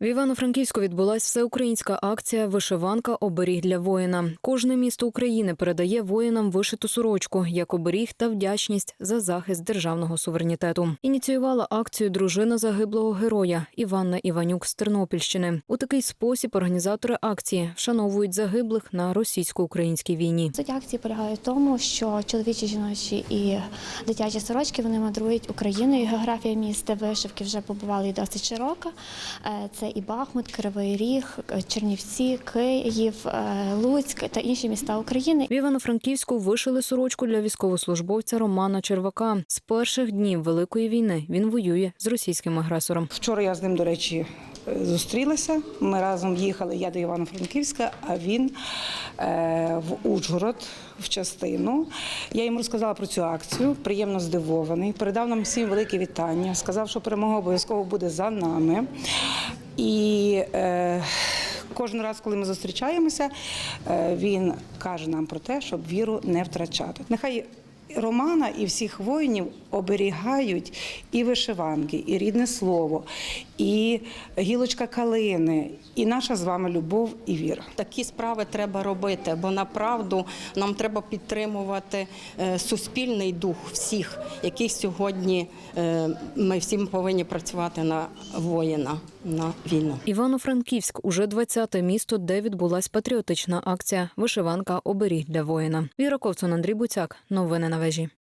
В Івано-Франківську відбулася всеукраїнська акція Вишиванка оберіг для воїна. Кожне місто України передає воїнам вишиту сорочку як оберіг та вдячність за захист державного суверенітету. Ініціювала акцію дружина загиблого героя Іванна Іванюк з Тернопільщини. У такий спосіб організатори акції вшановують загиблих на російсько-українській війні. Суть акції полягає в тому, що чоловічі, жіночі і дитячі сорочки вони мандрують Україною. Географія міст, де вишивки вже побували і досить широка. Е, Це і Бахмут, Кривий Ріг, е, Чернівці, Київ, е, Луцьк та інші міста України. В Івано-Франківську вишили сорочку для військовослужбовця Романа Червака. З перших днів Великої війни він воює з російським агресором. Вчора я з ним, до речі, е, зустрілася. Ми разом їхали. Я до Івано-Франківська, а він е, в Ужгород в частину. Я йому розказала про цю акцію. Приємно здивований. Передав нам всім велике вітання. Сказав, що перемога обов'язково буде за нами. І е, кожен раз, коли ми зустрічаємося, е, він каже нам про те, щоб віру не втрачати. Нехай Романа і всіх воїнів оберігають і вишиванки, і рідне слово, і гілочка калини, і наша з вами любов і віра. Такі справи треба робити, бо направду нам треба підтримувати е, суспільний дух всіх, який сьогодні е, ми всім повинні працювати на воїна, на війну. Івано-Франківськ уже 20-те місто, де відбулась патріотична акція Вишиванка оберіг для воїна. Віра Ковцун, Андрій Буцяк. Новини на na veži.